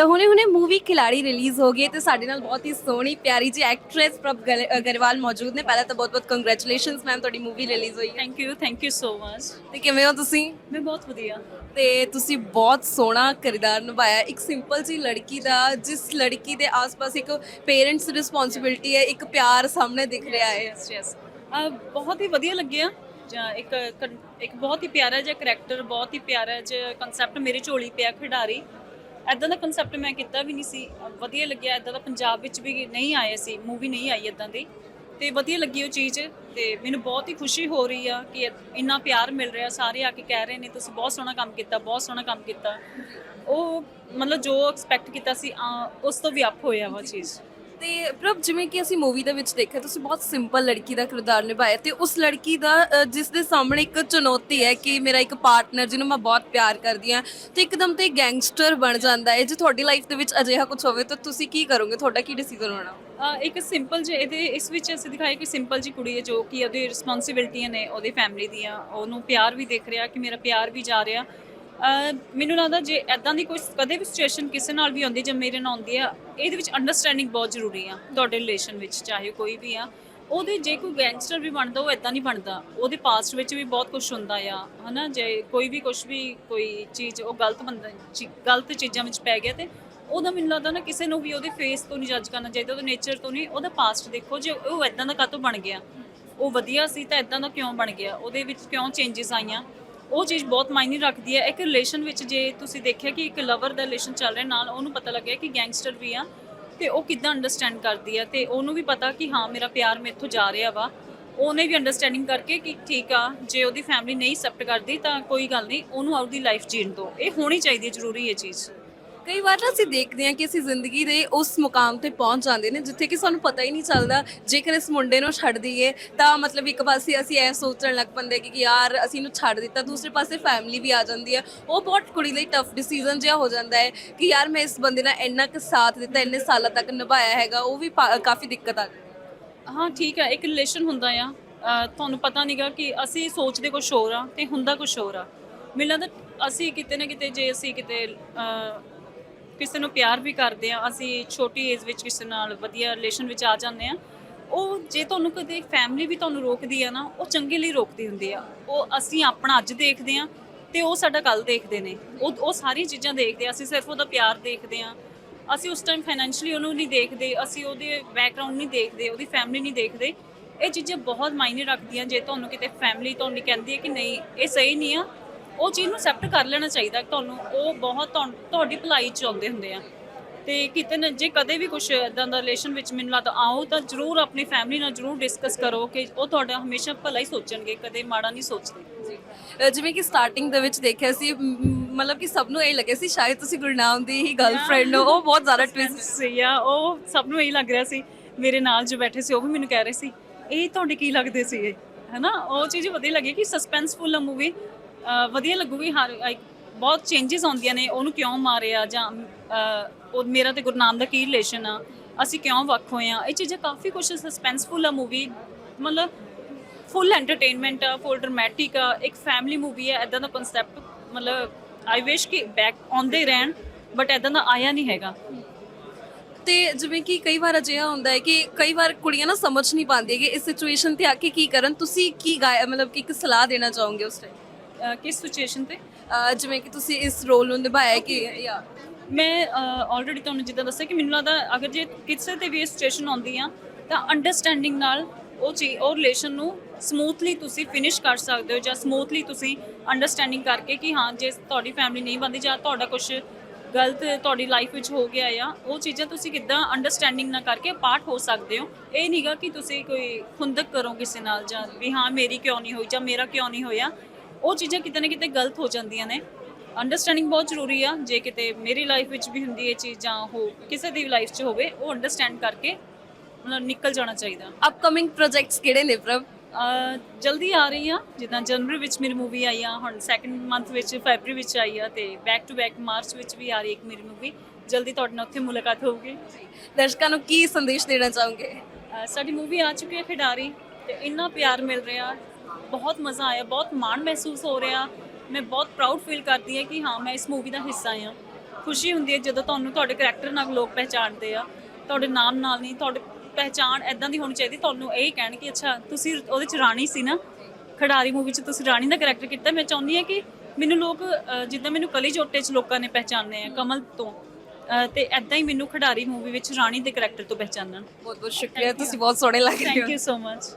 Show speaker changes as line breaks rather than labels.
ਤਾਂ ਹੁਣੇ ਹੁਣੇ ਮੂਵੀ ਖਿਲਾੜੀ ਰਿਲੀਜ਼ ਹੋ ਗਈ ਤੇ ਸਾਡੇ ਨਾਲ ਬਹੁਤ ਹੀ ਸੋਹਣੀ ਪਿਆਰੀ ਜੀ ਐਕਟ੍ਰੈਸ ਪ੍ਰਭ ਗਰੇਵਾਲ ਮੌਜੂਦ ਨੇ। ਪਹਿਲਾਂ ਤਾਂ ਬਹੁਤ ਬਹੁਤ ਕੰਗ੍ਰੈਚੁਲੇਸ਼ਨਸ ਮੈਮ ਤੁਹਾਡੀ ਮੂਵੀ ਰਿਲੀਜ਼ ਹੋਈ ਹੈ।
Thank you thank you so much
ਤੇ ਕਿਵੇਂ ਹੋ ਤੁਸੀਂ?
ਮੈਂ ਬਹੁਤ ਵਧੀਆ।
ਤੇ ਤੁਸੀਂ ਬਹੁਤ ਸੋਹਣਾ ਕਿਰਦਾਰ ਨਿਭਾਇਆ। ਇੱਕ ਸਿੰਪਲ ਜੀ ਲੜਕੀ ਦਾ ਜਿਸ ਲੜਕੀ ਦੇ ਆਸ-ਪਾਸ ਇੱਕ ਪੇਰੈਂਟਸ ਰਿਸਪੌਂਸਿਬਿਲਟੀ ਹੈ ਇੱਕ ਪਿਆਰ ਸਾਹਮਣੇ ਦਿਖ ਰਿਹਾ ਹੈ।
ਯੈਸ ਯੈਸ ਬਹੁਤ ਹੀ ਵਧੀਆ ਲੱਗਿਆ। ਜਾਂ ਇੱਕ ਇੱਕ ਬਹੁਤ ਹੀ ਪਿਆਰਾ ਜਿਹਾ ਕਰੈਕਟਰ ਬਹੁਤ ਹੀ ਪਿਆਰਾ ਜਿਹਾ ਕਨਸੈਪਟ ਮੇਰੇ ਝੋਲੀ ਪਿਆ ਖਿਡਾਰੀ। ਐਦਾਂ ਦਾ ਕਨਸੈਪਟ ਮੈਂ ਕੀਤਾ ਵੀ ਨਹੀਂ ਸੀ। ਵਧੀਆ ਲੱਗਿਆ ਐਦਾਂ ਦਾ ਪੰਜਾਬ ਵਿੱਚ ਵੀ ਨਹੀਂ ਆਇਆ ਸੀ ਮੂਵੀ ਨਹੀਂ ਆਈ ਐਦਾਂ ਦੀ। ਤੇ ਵਧੀਆ ਲੱਗੀ ਉਹ ਚੀਜ਼ ਤੇ ਮੈਨੂੰ ਬਹੁਤ ਹੀ ਖੁਸ਼ੀ ਹੋ ਰਹੀ ਆ ਕਿ ਇੰਨਾ ਪਿਆਰ ਮਿਲ ਰਿਹਾ, ਸਾਰੇ ਆ ਕੇ ਕਹਿ ਰਹੇ ਨੇ, ਤੁਸੀਂ ਬਹੁਤ ਸੋਹਣਾ ਕੰਮ ਕੀਤਾ, ਬਹੁਤ ਸੋਹਣਾ ਕੰਮ ਕੀਤਾ। ਉਹ ਮਤਲਬ ਜੋ ਐਕਸਪੈਕਟ ਕੀਤਾ ਸੀ ਅਹ ਉਸ ਤੋਂ ਵੀ ਅਪ ਹੋਇਆ ਉਹ ਚੀਜ਼।
ਤੇ ਪ੍ਰਭ ਜਿਵੇਂ ਕਿ ਅਸੀਂ ਮੂਵੀ ਦੇ ਵਿੱਚ ਦੇਖਿਆ ਤੁਸੀਂ ਬਹੁਤ ਸਿੰਪਲ ਲੜਕੀ ਦਾ ਕਿਰਦਾਰ ਨਿਭਾਇਆ ਤੇ ਉਸ ਲੜਕੀ ਦਾ ਅ, ਜਿਸ ਦੇ ਸਾਹਮਣੇ ਇੱਕ ਚੁਣੌਤੀ ਹੈ ਕਿ ਮੇਰਾ ਇੱਕ ਪਾਰਟਨਰ ਜਿਹਨੂੰ ਮੈਂ ਬਹੁਤ ਪਿਆਰ ਕਰਦੀ ਹਾਂ ਤੇ ਇੱਕਦਮ ਤੇ ਗੈਂਗਸਟਰ ਬਣ ਜਾਂਦਾ ਹੈ। ਜੇ ਤੁਹਾਡੀ ਲਾਈਫ ਦੇ ਵਿੱਚ ਅਜਿਹਾ ਕੁਝ ਹੋਵੇ ਤਾਂ ਤੁਸੀਂ ਕੀ ਕਰੋਗੇ? ਤੁਹਾਡਾ ਕੀ ਡਿਸੀਜਨ ਹੋਣਾ?
ਅਹ ਇੱਕ ਸਿੰਪਲ ਜਿਹੇ ਇਹਦੇ ਇਸ ਵਿੱਚ ਅਸੀਂ ਦਿਖਾਇਆ ਕਿ ਸਿੰਪਲ ਜੀ ਕੁੜੀ ਹੈ ਜੋ ਕਿ ਉਹਦੀ ਰਿਸਪੌਂਸਿਬਿਲਟੀਆਂ ਨੇ ਉਹਦੀ ਫੈਮਿਲੀ ਦੀਆਂ। ਉਹਨੂੰ ਪਿਆਰ ਵੀ ਦੇਖ ਰਿਹਾ ਕਿ ਮੇਰਾ ਪਿਆਰ ਵੀ ਜਾ ਰਿਹਾ। ਮੈਨੂੰ ਲੱਗਦਾ ਜੇ ਐਦਾਂ ਦੀ ਕੋਈ ਕਦੇ ਵੀ ਸਿਚੁਏਸ਼ਨ ਕਿਸੇ ਨਾਲ ਵੀ ਆਉਂਦੀ, ਜਾਂ ਮੇਰੇ ਨਾਲ ਆਉਂਦੀ ਆ, ਇਹਦੇ ਵਿੱਚ ਅੰਡਰਸਟੈਂਡਿੰਗ ਬਹੁਤ ਜ਼ਰੂਰੀ ਆ ਤੁਹਾਡੇ ਰਿਲੇਸ਼ਨ ਵਿੱਚ, ਚਾਹੇ ਕੋਈ ਵੀ ਆ। ਉਹਦੇ ਜੇ ਕੋਈ ਗੈਂਗਸਟਰ ਵੀ ਬਣਦਾ, ਉਹ ਐਦਾਂ ਨਹੀਂ ਬਣਦਾ। ਉਹਦੇ ਪਾਸਟ ਵਿੱਚ ਵੀ ਬਹੁਤ ਕੁਝ ਹੁੰਦਾ ਆ, ਹਨਾ? ਜੇ ਕੋਈ ਵੀ ਕੁਝ ਵੀ ਕੋਈ ਚੀਜ਼, ਉਹ ਗਲਤ ਬੰਦਾ, ਚੀ- ਗਲਤ ਚੀਜ਼ਾਂ ਵਿੱਚ ਪੈ ਗਿਆ ਤੇ ਉਹਦਾ ਮੈਨੂੰ ਲੱਗਦਾ ਨਾ ਕਿਸੇ ਨੂੰ ਵੀ ਉਹਦੇ ਫੇਸ ਤੋਂ ਨਹੀਂ ਜੱਜ ਕਰਨਾ ਚਾਹੀਦਾ, ਉਹਦੇ ਨੇਚਰ ਤੋਂ ਨਹੀਂ, ਉਹਦਾ ਪਾਸਟ ਦੇਖੋ, ਜੇ ਉਹ ਐਦਾਂ ਦਾ ਕਾਤੋਂ ਬਣ ਗਿਆ? ਉਹ ਵਧੀਆ ਸੀ ਤਾਂ ਐਦਾਂ ਦਾ ਕਿਉਂ ਬਣ ਗਿਆ? ਉਹਦੇ ਵਿੱਚ ਕਿਉਂ ਚੇਂਜਸ ਆਈਆਂ? ਉਹ ਚੀਜ਼ ਬਹੁਤ ਮਾਇਨੇ ਰੱਖਦੀ ਹੈ। ਇੱਕ ਰਿਲੇਸ਼ਨ ਵਿੱਚ ਜੇ ਤੁਸੀਂ ਦੇਖਿਆ ਕਿ ਇੱਕ ਲਵਰ ਦਾ ਰਿਲੇਸ਼ਨ ਚੱਲ ਰਿਹਾ ਨਾਲ, ਉਹਨੂੰ ਪਤਾ ਲੱਗਿਆ ਕਿ ਗੈਂਗਸਟਰ ਵੀ ਆ ਤੇ ਉਹ ਕਿੱਦਾਂ ਅੰਡਰਸਟੈਂਡ ਕਰਦੀ ਆ ਤੇ ਉਹਨੂੰ ਵੀ ਪਤਾ ਕਿ ਹਾਂ, ਮੇਰਾ ਪਿਆਰ ਮੇਥੋਂ ਜਾ ਰਿਹਾ ਵਾ। ਉਹਨੇ ਵੀ ਅੰਡਰਸਟੈਂਡਿੰਗ ਕਰਕੇ ਕਿ ਠੀਕ ਆ, ਜੇ ਉਹਦੀ ਫੈਮਿਲੀ ਨਹੀਂ ਐਕਸੈਪਟ ਕਰਦੀ ਤਾਂ ਕੋਈ ਗੱਲ ਨਹੀਂ, ਉਹਨੂੰ ਆਪਦੀ ਲਾਈਫ ਜੀਣ ਦਿਓ। ਇਹ ਹੋਣੀ ਚਾਹੀਦੀ ਹੈ, ਜ਼ਰੂਰੀ ਇਹ ਚੀਜ਼।
ਕਈ ਵਾਰ ਨਾ ਅਸੀਂ ਦੇਖਦੇ ਹਾਂ ਕਿ ਅਸੀਂ ਜ਼ਿੰਦਗੀ ਦੇ ਉਸ ਮੁਕਾਮ ਤੇ ਪਹੁੰਚ ਜਾਂਦੇ ਨੇ, ਜਿੱਥੇ ਕਿ ਸਾਨੂੰ ਪਤਾ ਹੀ ਨਹੀਂ ਚੱਲਦਾ, ਜੇਕਰ ਇਸ ਮੁੰਡੇ ਨੂੰ ਛੱਡ ਦਈਏ, ਤਾਂ ਮਤਲਬ ਇੱਕ ਪਾਸੇ ਅਸੀਂ ਇਹ ਸੋਚਣ ਲੱਗ ਪੈਂਦੇ ਕਿ ਯਾਰ ਅਸੀਂ ਇਹਨੂੰ ਛੱਡ ਦਿੱਤਾ, ਦੂਸਰੇ ਪਾਸੇ ਫੈਮਿਲੀ ਵੀ ਆ ਜਾਂਦੀ ਹੈ। ਉਹ ਬਹੁਤ ਕੁੜੀ ਲਈ ਟਫ ਡਿਸੀਜਨ ਜਿਹਾ ਹੋ ਜਾਂਦਾ ਹੈ ਕਿ ਯਾਰ ਮੈਂ ਇਸ ਬੰਦੇ ਨਾਲ ਇੰਨਾ ਕੁ ਸਾਥ ਦਿੱਤਾ, ਇੰਨੇ ਸਾਲਾਂ ਤੱਕ ਨਿਭਾਇਆ ਹੈਗਾ, ਉਹ ਵੀ ਪਾ- ਕਾਫੀ ਦਿੱਕਤ ਆ। ਜਾਂਦੀ ਹਾਂ,
ਠੀਕ ਹੈ, ਇੱਕ ਰਿਲੇਸ਼ਨ ਹੁੰਦਾ ਆ। ਤੁਹਾਨੂੰ ਪਤਾ ਨਹੀਂਗਾ ਕਿ ਅਸੀਂ ਸੋਚਦੇ ਕੁਝ ਹੋਰ ਆ ਤੇ ਹੁੰਦਾ ਕੁਝ ਹੋਰ ਆ। ਮੈਨੂੰ ਲੱਗਦਾ ਅਸੀਂ ਕਿਤੇ ਨਾ ਕਿਤੇ, ਜੇ ਅਸੀਂ ਕਿਤੇ ਕਿਸੇ ਨੂੰ ਪਿਆਰ ਵੀ ਕਰਦੇ ਆ, ਅਸੀਂ ਛੋਟੀ ਏਜ ਵਿੱਚ ਕਿਸੇ ਨਾਲ ਵਧੀਆ ਰਿਲੇਸ਼ਨ ਵਿੱਚ ਆ ਜਾਂਦੇ ਆ। ਉਹ ਜੇ ਤੁਹਾਨੂੰ ਕਦੇ ਫੈਮਿਲੀ ਵੀ ਤੁਹਾਨੂੰ ਰੋਕਦੀ ਆ ਨਾ, ਉਹ ਚੰਗੇ ਲਈ ਰੋਕਦੀ ਹੁੰਦੀ ਆ। ਉਹ ਅਸੀਂ ਆਪਣਾ ਅੱਜ ਦੇਖਦੇ ਆ ਤੇ ਉਹ ਸਾਡਾ ਕੱਲ ਦੇਖਦੇ ਨੇ। ਉਹ ਉਹ ਸਾਰੀਆਂ ਚੀਜ਼ਾਂ ਦੇਖਦੇ ਆ, ਅਸੀਂ ਸਿਰਫ ਉਹਦਾ ਪਿਆਰ ਦੇਖਦੇ ਆ। ਅਸੀਂ ਉਸ ਟਾਈਮ ਫਾਈਨੈਂਸ਼ਲੀ ਉਹਨੂੰ ਨਹੀਂ ਦੇਖਦੇ, ਅਸੀਂ ਉਹਦੇ ਬੈਕਗ੍ਰਾਉਂਡ ਨਹੀਂ ਦੇਖਦੇ, ਉਹਦੀ ਫੈਮਿਲੀ ਨਹੀਂ ਦੇਖਦੇ। ਇਹ ਚੀਜ਼ਾਂ ਬਹੁਤ ਮਾਇਨੇ ਰੱਖਦੀਆਂ ਜੇ ਤੁਹਾਨੂੰ ਕਿਤੇ ਫੈਮਿਲੀ ਤੁਹਾਨੂੰ ਕਹਿੰਦੀ ਹੈ ਕਿ ਨਹੀਂ, ਇਹ ਸਹੀ ਨਹੀਂ ਆ। ਉਹ ਚੀਜ਼ ਨੂੰ ਐਕਸੈਪਟ ਕਰ ਲੈਣਾ ਚਾਹੀਦਾ ਤੁਹਾਨੂੰ ਉਹ ਬਹੁਤ ਤੁਹਾਡੀ ਭਲਾਈ ਚ ਆਉਂਦੇ ਹੁੰਦੇ ਆ। ਤੇ ਕਿਤੇ ਨਾ ਜੇ ਕਦੇ ਵੀ ਕੁਝ ਇਦਾਂ ਦਾ ਰਿਲੇਸ਼ਨ ਵਿੱਚ ਮੈਨੂੰ ਲੱਗਦਾ ਆਓ ਤਾਂ ਜਰੂਰ ਆਪਣੀ ਫੈਮਿਲੀ ਨਾਲ ਜਰੂਰ ਡਿਸਕਸ ਕਰੋ ਕਿ ਉਹ ਤੁਹਾਡਾ ਹਮੇਸ਼ਾ ਭਲਾ ਹੀ ਸੋਚਣਗੇ ਕਦੇ ਮਾੜਾ ਨਹੀਂ ਸੋਚਦੇ।
ਜਿਵੇਂ ਕਿ ਸਟਾਰਟਿੰਗ ਦੇ ਵਿੱਚ ਦੇਖਿਆ ਸੀ ਮਤਲਬ ਕਿ ਸਭ ਨੂੰ ਇਹ ਲੱਗਿਆ ਸੀ ਸ਼ਾਇਦ ਤੁਸੀਂ ਗੁਰਨਾਮ ਦੀ ਹੀ ਗਰਲਫ੍ਰੈਂਡ ਹੋ ਉਹ ਬਹੁਤ ਜ਼ਿਆਦਾ ਟਵਿਸਟ
ਸਹੀ ਆ ਉਹ ਸਭ ਨੂੰ ਇਹੀ ਲੱਗ ਰਿਹਾ ਸੀ ਮੇਰੇ ਨਾਲ ਜੋ ਬੈਠੇ ਸੀ ਉਹ ਵੀ ਮੈਨੂੰ ਕਹਿ ਰਹੇ ਸੀ ਇਹ ਤੁਹਾਡੇ ਕੀ ਲੱਗਦੇ ਸੀ ਹੈਨਾ ਉਹ ਚੀਜ਼ ਵਧੀਆ ਲੱਗੀ ਕਿ ਸਸਪੈਂਸਫੁਲ ਆ ਮੂਵੀ ਵਧੀਆ ਲੱਗੂਗੀ ਹਰ like, ਬਹੁਤ ਚੇਂਜਸ ਆਉਂਦੀਆਂ ਨੇ ਉਹਨੂੰ ਕਿਉਂ ਮਾਰਿਆ ਜਾਂ ਅਹ, ਉਹ ਮੇਰਾ ਤੇ ਗੁਰਨਾਮ ਦਾ ਕੀ ਰਿਲੇਸ਼ਨ ਆ ਅਸੀਂ ਕਿਉਂ ਵੱਖ ਹੋਏ ਆ ਇਹ ਚੀਜ਼ਾਂ ਕਾਫੀ ਕੁਝ ਸਸਪੈਂਸਫੁਲ ਆ ਮੂਵੀ ਮਤਲਬ ਫੁੱਲ ਐਂਟਰਟੇਨਮੈਂਟ ਆ ਫੁੱਲ ਡਰਾਮੈਟਿਕ ਆ ਇੱਕ ਫੈਮਿਲੀ ਮੂਵੀ ਆ ਐਦਾਂ ਦਾ ਕਨਸੈਪਟ ਮਤਲਬ ਆਈ ਵਿਸ਼ ਕਿ ਬੈਕ ਆਉਂਦੇ ਰਹਿਣ ਬਟ ਐਦਾਂ ਦਾ ਆਇਆ ਨਹੀਂ ਹੈਗਾ।
ਤੇ ਜਿਵੇਂ ਕਿ ਕਈ ਵਾਰ ਅਜਿਹਾ ਹੁੰਦਾ ਹੈ ਕਿ ਕਈ ਵਾਰ ਕੁੜੀਆਂ ਨਾ ਸਮਝ ਨਹੀਂ ਪਾਉਂਦੀਆਂ ਕਿ ਇਸ ਸਿਚੁਏਸ਼ਨ ਤੇ ਆ ਕੇ ਕੀ ਕਰਨ ਤੁਸੀਂ ਕੀ ਗਾਇਆ ਮਤਲਬ ਕਿ ਇੱਕ ਸਲਾਹ ਦੇਣਾ ਚਾਹੋਗੇ ਉਸ ਟਾਈਮ
ਅਹ ਕਿਸ ਸਿਚੁਏਸ਼ਨ ਤੇ?
ਜਿਵੇਂ ਕਿ ਤੁਸੀਂ ਇਸ ਰੋਲ ਨੂੰ ਨਿਭਾਇਆ ਕਿ ਯਾ
ਮੈਂ ਆਲਰੇਡੀ ਤੁਹਾਨੂੰ ਜਿੱਦਾਂ ਦੱਸਿਆ ਕਿ ਮੈਨੂੰ ਲੱਗਦਾ ਅਗਰ ਜੇ ਕਿਸੇ ਤੇ ਵੀ ਸਿਚੁਏਸ਼ਨ ਆਉਂਦੀ ਆ ਤਾਂ ਅੰਡਰਸਟੈਂਡਿੰਗ ਨਾਲ ਉਹ ਚੀਜ਼ ਉਹ ਰਿਲੇਸ਼ਨ ਨੂੰ ਸਮੂਥਲੀ ਤੁਸੀਂ ਫਿਨਿਸ਼ ਕਰ ਸਕਦੇ ਹੋ ਜਾਂ ਸਮੂਥਲੀ ਤੁਸੀਂ ਅੰਡਰਸਟੈਂਡਿੰਗ ਕਰਕੇ ਕਿ ਹਾਂ ਜੇ ਤੁਹਾਡੀ ਫੈਮਿਲੀ ਨਹੀਂ ਬੰਦੀ ਜਾਂ ਤੁਹਾਡਾ ਕੁਝ ਗਲਤ ਤੁਹਾਡੀ ਲਾਈਫ ਵਿੱਚ ਹੋ ਗਿਆ ਆ ਉਹ ਚੀਜ਼ਾਂ ਤੁਸੀਂ ਕਿੱਦਾਂ ਅੰਡਰਸਟੈਂਡਿੰਗ ਨਾ ਕਰਕੇ ਪਾਰਟ ਹੋ ਸਕਦੇ ਹੋ। ਇਹ ਨਹੀਂਗਾ ਕਿ ਤੁਸੀਂ ਕੋਈ ਖੁੰਦਕ ਕਰੋ ਕਿਸੇ ਨਾਲ ਜਾਂ ਵੀ ਹਾਂ ਮੇਰੀ ਕਿਉਂ ਨਹੀਂ ਹੋਈ ਜਾਂ ਮੇਰਾ ਕਿਉਂ ਨਹੀਂ ਹੋਇਆ। ਉਹ ਚੀਜ਼ਾਂ ਕਿਤੇ ਨਾ ਕਿਤੇ ਗਲਤ ਹੋ ਜਾਂਦੀਆਂ ਨੇ। ਅੰਡਰਸਟੈਂਡਿੰਗ ਬਹੁਤ ਜ਼ਰੂਰੀ ਆ ਜੇ ਕਿਤੇ ਮੇਰੀ ਲਾਈਫ ਵਿੱਚ ਵੀ ਹੁੰਦੀ ਹੈ ਚੀਜ਼ ਜਾਂ ਹੋ ਕਿਸੇ ਦੀ ਲਾਈਫ 'ਚ ਹੋਵੇ ਉਹ ਅੰਡਰਸਟੈਂਡ ਕਰਕੇ ਮਤਲਬ ਨਿਕਲ ਜਾਣਾ ਚਾਹੀਦਾ।
ਅਪਕਮਿੰਗ ਪ੍ਰੋਜੈਕਟਸ ਕਿਹੜੇ ਨੇ ਪ੍ਰਭ?
ਜਲਦੀ ਆ ਰਹੀ ਆ ਜਿੱਦਾਂ ਜਨਵਰੀ ਵਿੱਚ ਮੇਰੀ ਮੂਵੀ ਆਈ ਆ ਹੁਣ ਸੈਕੰਡ ਮੰਥ ਵਿੱਚ ਫੈਬਰੀ ਵਿੱਚ ਆਈ ਆ ਤੇ ਬੈਕ ਟੂ ਬੈਕ ਮਾਰਚ ਵਿੱਚ ਵੀ ਆ ਰਹੀ ਇੱਕ ਮੇਰੀ ਮੂਵੀ ਜਲਦੀ ਤੁਹਾਡੇ ਨਾਲ ਉੱਥੇ ਮੁਲਾਕਾਤ ਹੋਊਗੀ।
ਦਰਸ਼ਕਾਂ ਨੂੰ ਕੀ ਸੰਦੇਸ਼ ਦੇਣਾ ਚਾਹੋਗੇ?
ਸਾਡੀ ਮੂਵੀ ਆ ਚੁੱਕੀ ਹੈ ਖਿਡਾਰੀ ਤੇ ਇੰਨਾ ਪਿਆਰ ਮਿਲ ਰਿਹਾ ਬਹੁਤ ਮਜ਼ਾ ਆਇਆ ਬਹੁਤ ਮਾਣ ਮਹਿਸੂਸ ਹੋ ਰਿਹਾ। ਮੈਂ ਬਹੁਤ ਪ੍ਰਾਊਡ ਫੀਲ ਕਰਦੀ ਹਾਂ ਕਿ ਹਾਂ ਮੈਂ ਇਸ ਮੂਵੀ ਦਾ ਹਿੱਸਾ ਹਾਂ। ਖੁਸ਼ੀ ਹੁੰਦੀ ਹੈ ਜਦੋਂ ਤੁਹਾਨੂੰ ਤੁਹਾਡੇ ਕਰੈਕਟਰ ਨਾਲ ਲੋਕ ਪਹਿਚਾਣਦੇ ਆ। ਤੁਹਾਡੇ ਨਾਮ ਨਾਲ ਨਹੀਂ ਤੁਹਾਡੇ ਪਹਿਚਾਣ ਐਦਾਂ ਦੀ ਹੋਣੀ ਚਾਹੀਦੀ ਤੁਹਾਨੂੰ ਇਹ ਕਹਿਣ ਕਿ ਅੱਛਾ ਤੁਸੀਂ ਉਹਦੇ ਚ ਰਾਣੀ ਸੀ ਨਾ? ਖਿਡਾਰੀ ਮੂਵੀ ਚ ਤੁਸੀਂ ਰਾਣੀ ਦਾ ਕਰੈਕਟਰ ਕੀਤਾ। ਮੈਂ ਚਾਹੁੰਦੀ ਹਾਂ ਕਿ ਮੈਨੂੰ ਲੋਕ ਜਿੱਦਾਂ ਮੈਨੂੰ ਕਲੀ ਜੋਟੇ ਚ ਲੋਕਾਂ ਨੇ ਪਹਿਚਾਨਿਆ ਹੈ ਕਮਲ ਤੋਂ ਤੇ ਐਦਾਂ ਹੀ ਮੈਨੂੰ ਖਿਡਾਰੀ ਮੂਵੀ ਵਿੱਚ ਰਾਣੀ ਦੇ ਕਰੈਕਟਰ ਤੋਂ ਪਹਿਚਾਨਣ।
ਬਹੁਤ ਬਹੁਤ ਸ਼ੁਕਰੀਆ ਤੁਸੀਂ ਬਹੁਤ ਸੋਹਣੇ ਲੱਗ ਰਹੇ ਹੋ।
Thank you so much